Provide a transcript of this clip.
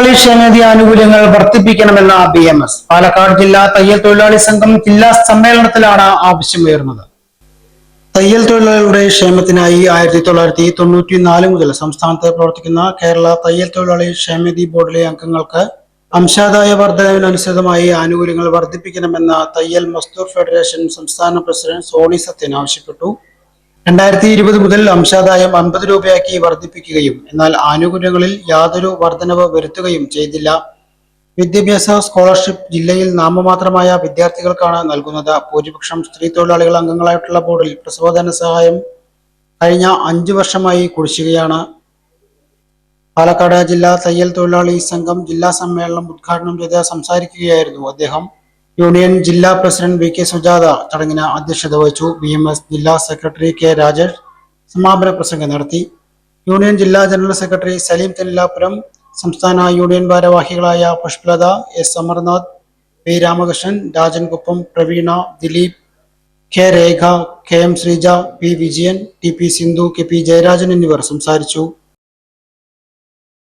തൊഴിലാളി ക്ഷേമനിധി ആനുകൂല്യങ്ങൾ വർദ്ധിപ്പിക്കണമെന്ന ബി എം എസ്. പാലക്കാട് ജില്ലാ തയ്യൽ തൊഴിലാളി സംഘം ജില്ലാ സമ്മേളനത്തിലാണ് ആവശ്യം ഉയർന്നത്. തയ്യൽ തൊഴിലാളികളുടെ ക്ഷേമത്തിനായി ആയിരത്തി തൊള്ളായിരത്തി തൊണ്ണൂറ്റി നാല് മുതൽ സംസ്ഥാനത്ത് പ്രവർത്തിക്കുന്ന കേരള തയ്യൽ തൊഴിലാളി ക്ഷേമനിധി ബോർഡിലെ അംഗങ്ങൾക്ക് അംശാദായ വർധനവിനനുസൃതമായി ആനുകൂല്യങ്ങൾ വർദ്ധിപ്പിക്കണമെന്ന തയ്യൽ മസ്ദൂർ ഫെഡറേഷൻ സംസ്ഥാന പ്രസിഡന്റ് സോണി സത്യൻ ആവശ്യപ്പെട്ടു. രണ്ടായിരത്തി ഇരുപത് മുതൽ അംശാദായം അൻപത് രൂപയാക്കി വർദ്ധിപ്പിക്കുകയും എന്നാൽ ആനുകൂല്യങ്ങളിൽ യാതൊരു വർധനവ് വരുത്തുകയും ചെയ്തില്ല. വിദ്യാഭ്യാസ സ്കോളർഷിപ്പ് ജില്ലയിൽ നാമമാത്രമായ വിദ്യാർത്ഥികൾക്കാണ് നൽകുന്നത്. ഭൂരിപക്ഷം സ്ത്രീ തൊഴിലാളികൾ അംഗങ്ങളായിട്ടുള്ള ബോർഡിൽ പ്രസവധന സഹായം കഴിഞ്ഞ അഞ്ചു വർഷമായി കുടിശ്ശികയാണ്. പാലക്കാട് ജില്ലാ തയ്യൽ തൊഴിലാളി സംഘം ജില്ലാ സമ്മേളനം ഉദ്ഘാടനം ചെയ്ത് സംസാരിക്കുകയായിരുന്നു അദ്ദേഹം. യൂണിയൻ ജില്ലാ പ്രസിഡന്റ് വി കെ സുജാത ചടങ്ങിന് അധ്യക്ഷത വഹിച്ചു. ബി എം എസ് ജില്ലാ സെക്രട്ടറി കെ രാജേഷ് സമാപന പ്രസംഗം നടത്തി. യൂണിയൻ ജില്ലാ ജനറൽ സെക്രട്ടറി സലീം തെല്ലാപുരം സംസ്ഥാന യൂണിയൻ ഭാരവാഹികളായ Pushpalatha S Amarnath P Ramakrishnan Rajankuppam Praveena Dileep K Rekha K M Sreeja P Vijayan T P Sindhu K P Jayarajan എന്നിവർ സംസാരിച്ചു.